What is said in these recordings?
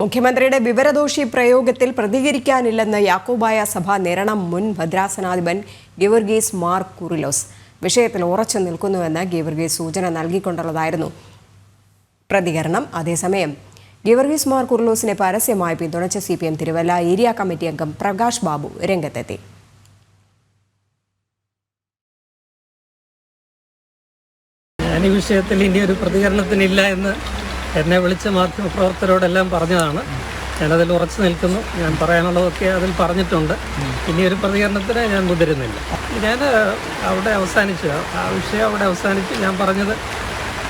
മുഖ്യമന്ത്രിയുടെ വിവരദോഷി പ്രയോഗത്തിൽ പ്രതികരിക്കാനില്ലെന്ന് യാക്കോബായ സഭ നേരണം മുൻ ഭദ്രാസനാധിപൻ ഗിവർഗീസ് മാർ കുറിലോസ്. വിഷയത്തിൽ ഉറച്ചു നിൽക്കുന്നുവെന്ന് ഗിവർഗീസ് സൂചന നൽകിക്കൊണ്ടുള്ളതായിരുന്നു പ്രതികരണം. അതേസമയം ഗിവർഗീസ് മാർ കുറിലോസിനെ പരസ്യമായി പിന്തുണച്ച C P M Thiruvalla area committee അംഗം പ്രകാശ് ബാബു രംഗത്തെത്തി. ഞാൻ ഈ വിഷയത്തിൽ ഇനി ഒരു പ്രതികരണത്തിനില്ല എന്ന് എന്നെ വിളിച്ച മാധ്യമപ്രവർത്തകരോടെല്ലാം പറഞ്ഞതാണ്. ഞാനതിൽ ഉറച്ചു നിൽക്കുന്നു. ഞാൻ പറയാനുള്ളതൊക്കെ അതിൽ പറഞ്ഞിട്ടുണ്ട്. ഇനി ഒരു പ്രതികരണത്തിന് ഞാൻ മുതിരുന്നില്ല. ഞാൻ അവിടെ അവസാനിച്ചു. ആ വിഷയം അവിടെ അവസാനിച്ച് ഞാൻ പറഞ്ഞത്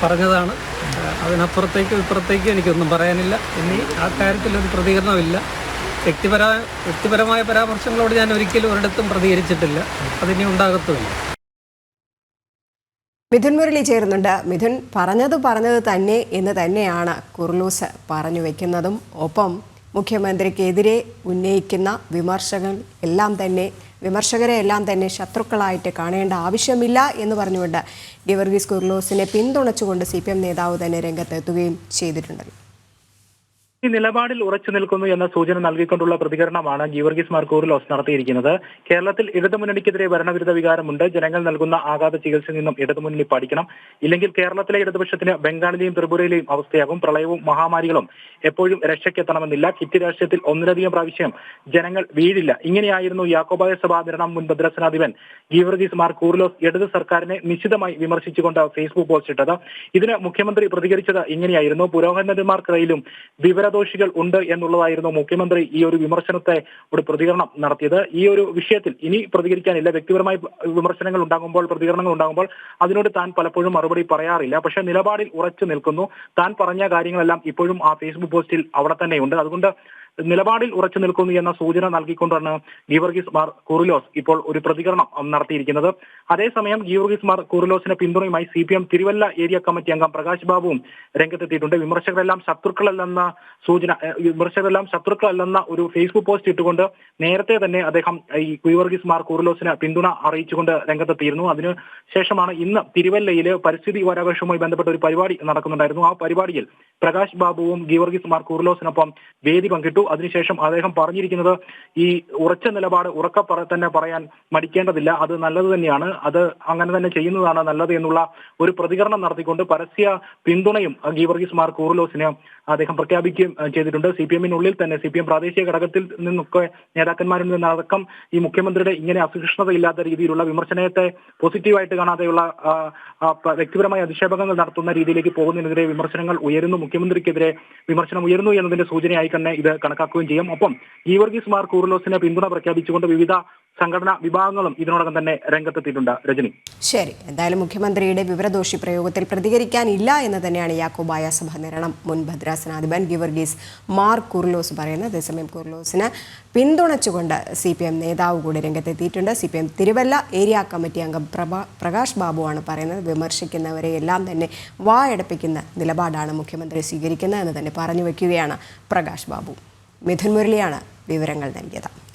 പറഞ്ഞതാണ്. അതിനപ്പുറത്തേക്കും ഇപ്പുറത്തേക്കും എനിക്കൊന്നും പറയാനില്ല. ഇനി ആ കാര്യത്തിൽ ഒരു പ്രതികരണമില്ല. വ്യക്തിപര വ്യക്തിപരമായ പരാമർശങ്ങളോട് ഞാൻ ഒരിക്കലും ഒരിടത്തും പ്രതികരിച്ചിട്ടില്ല. അതിനി ഉണ്ടാകത്തുമില്ല. മിഥുൻ മുരളി ചേരുന്നുണ്ട്. മിഥുൻ പറഞ്ഞത് പറഞ്ഞത് തന്നെ എന്ന് തന്നെയാണ് കുർലൂസ് പറഞ്ഞു വെക്കുന്നതും. ഒപ്പം മുഖ്യമന്ത്രിക്കെതിരെ ഉന്നയിക്കുന്ന വിമർശകൻ എല്ലാം തന്നെ വിമർശകരെ എല്ലാം തന്നെ ശത്രുക്കളായിട്ട് കാണേണ്ട ആവശ്യമില്ല എന്ന് പറഞ്ഞുകൊണ്ട് ഗിവർഗീസ് കുർലൂസിനെ പിന്തുണച്ചുകൊണ്ട് സി പി എം നേതാവ് തന്നെ രംഗത്തെത്തുകയും ചെയ്തിട്ടുണ്ടല്ലോ ഈ നിലപാടിൽ ഉറച്ചു നിൽക്കുന്നു എന്ന സൂചന നൽകിക്കൊണ്ടുള്ള പ്രതികരണമാണ് ഗീവർഗീസ് മാർക്കൂർ ലോസ് നടത്തിയിരിക്കുന്നത്. കേരളത്തിൽ ഇടതുമുന്നണിക്കെതിരെ ഭരണവിരുദ്ധ വികാരമുണ്ട്. ജനങ്ങൾ നൽകുന്ന ആഘാത ചികിത്സയിൽ നിന്നും ഇടതുമുന്നണി പഠിക്കണം. ഇല്ലെങ്കിൽ കേരളത്തിലെ ഇടതുപക്ഷത്തിന് ബംഗാളിലെയും ത്രിപുരയിലെയും അവസ്ഥയാകും. പ്രളയവും മഹാമാരികളും എപ്പോഴും രക്ഷയ്ക്കെത്തണമെന്നില്ല. കിറ്റ് രാഷ്ട്രീയത്തിൽ ഒന്നിലധികം പ്രാവശ്യം ജനങ്ങൾ വീഴില്ല. ഇങ്ങനെയായിരുന്നു യാക്കോബായ സഭ നിരണം മുൻ ഭദ്രസനാധിപൻ ഗീവർഗീസ് മാർ കൂറിലോസ് ഇടത് സർക്കാരിനെ നിശിതമായി വിമർശിച്ചുകൊണ്ട് ഫേസ്ബുക്ക് പോസ്റ്റ് ഇട്ടത് ഇതിന് മുഖ്യമന്ത്രി പ്രതികരിച്ചത് ഇങ്ങനെയായിരുന്നു. പുരോഗമനന്മാർക്കിടയിലും വിവരദോഷികൾ ഉണ്ട് എന്നുള്ളതായിരുന്നു മുഖ്യമന്ത്രി ഈ ഒരു വിമർശനത്തെ ഒരു പ്രതികരണം നടത്തിയത്. ഈ ഒരു വിഷയത്തിൽ ഇനി പ്രതികരിക്കാനില്ല. വ്യക്തിപരമായി വിമർശനങ്ങൾ ഉണ്ടാകുമ്പോൾ പ്രതികരണങ്ങൾ ഉണ്ടാകുമ്പോൾ അതിനോട് താൻ പലപ്പോഴും മറുപടി പറയാറില്ല. പക്ഷേ നിലപാടിൽ ഉറച്ചു നിൽക്കുന്നു. താൻ പറഞ്ഞ കാര്യങ്ങളെല്ലാം ഇപ്പോഴും ആ ഫേസ്ബുക്ക് പോസ്റ്റിൽ അവിടെ തന്നെയുണ്ട്. അതുകൊണ്ട് നിലപാടിൽ ഉറച്ചു നിൽക്കുന്നു എന്ന സൂചന നൽകിക്കൊണ്ടാണ് ഗീവർഗീസ് മാർ കുറിലോസ് ഇപ്പോൾ ഒരു പ്രതികരണം നടത്തിയിരിക്കുന്നത്. അതേസമയം ഗീവർഗീസ് മാർ കുറിലോസിന് പിന്തുണയുമായി C P M Thiruvalla area committee അംഗം പ്രകാശ് ബാബുവും രംഗത്തെത്തിയിട്ടുണ്ട്. വിമർശകരെല്ലാം ശത്രുക്കളല്ലെന്ന സൂചന വിമർശകരെല്ലാം ശത്രുക്കളല്ലെന്ന ഒരു ഫേസ്ബുക്ക് പോസ്റ്റ് ഇട്ടുകൊണ്ട് നേരത്തെ തന്നെ അദ്ദേഹം ഈ ഗീവർഗീസ് മാർ കുറിലോസിന് പിന്തുണ അറിയിച്ചുകൊണ്ട് രംഗത്തെത്തിയിരുന്നു. അതിന് ശേഷമാണ് ഇന്ന് തിരുവല്ലയിൽ പരിസ്ഥിതി വരാഘോഷവുമായി ബന്ധപ്പെട്ട ഒരു പരിപാടി നടക്കുന്നുണ്ടായിരുന്നു. ആ പരിപാടിയിൽ പ്രകാശ് ബാബുവും ഗീവർഗീസ് മാർ കുറിലോസിനൊപ്പം വേദി പങ്കിട്ടു. അതിനുശേഷം അദ്ദേഹം പറഞ്ഞിരിക്കുന്നത് ഈ ഉറച്ച നിലപാട് ഉറക്ക തന്നെ പറയാൻ മടിക്കേണ്ടതില്ല. അത് നല്ലത് തന്നെയാണ്. അത് അങ്ങനെ തന്നെ ചെയ്യുന്നതാണ് നല്ലത് എന്നുള്ള ഒരു പ്രതികരണം നടത്തിക്കൊണ്ട് പരസ്യ പിന്തുണയും ഗീവർഗീസ് മാർ കൂറുലോസിന് അദ്ദേഹം പ്രഖ്യാപിക്കുകയും ചെയ്തിട്ടുണ്ട്. സി പി എമ്മിനുള്ളിൽ തന്നെ സി പി എം പ്രാദേശിക ഘടകത്തിൽ നിന്നൊക്കെ നേതാക്കന്മാരിൽ നിന്നടക്കം ഈ മുഖ്യമന്ത്രിയുടെ ഇങ്ങനെ അസഹിഷ്ണുതയില്ലാത്ത രീതിയിലുള്ള വിമർശനത്തെ പോസിറ്റീവായിട്ട് കാണാതെയുള്ള വ്യക്തിപരമായ അധിക്ഷേപങ്ങൾ നടത്തുന്ന രീതിയിലേക്ക് പോകുന്നതിനെതിരെ വിമർശനങ്ങൾ ഉയരുന്നു. മുഖ്യമന്ത്രിക്കെതിരെ വിമർശനം ഉയരുന്നു എന്നതിന്റെ സൂചനയായി തന്നെ ഇത് കണക്കാക്കുകയും ചെയ്യും. ഒപ്പം ഗീവർഗീസ് മാർ കൂറുലോസിന് പിന്തുണ പ്രഖ്യാപിച്ചുകൊണ്ട് വിവിധ സംഘടനാ വിഭാഗങ്ങളും ഇതിനോടകം തന്നെ രംഗത്തെത്തിയിട്ടുണ്ട്. രജനി. ശരി. എന്തായാലും മുഖ്യമന്ത്രിയുടെ വിവരദോഷി പ്രയോഗത്തിൽ പ്രതികരിക്കാനില്ല എന്ന് തന്നെയാണ് യാക്കോബായ സഭ നിരണം മുൻ ഭദ്രാസനാധിപൻ ഗിവർഗീസ് മാർ കുർലോസ് പറയുന്നത്. അതേസമയം കുർലോസിന് പിന്തുണച്ചുകൊണ്ട് സി പി എം നേതാവ് കൂടി രംഗത്തെത്തിയിട്ടുണ്ട്. C P M Thiruvalla area committee അംഗം പ്രഭാ പ്രകാശ് ബാബുവാണ് പറയുന്നത്. വിമർശിക്കുന്നവരെ എല്ലാം തന്നെ വായടപ്പിക്കുന്ന നിലപാടാണ് മുഖ്യമന്ത്രി സ്വീകരിക്കുന്നത് എന്ന് തന്നെ പറഞ്ഞു വയ്ക്കുകയാണ് പ്രകാശ് ബാബു. മിഥുൻ മുരളിയാണ് വിവരങ്ങൾ നൽകിയത്.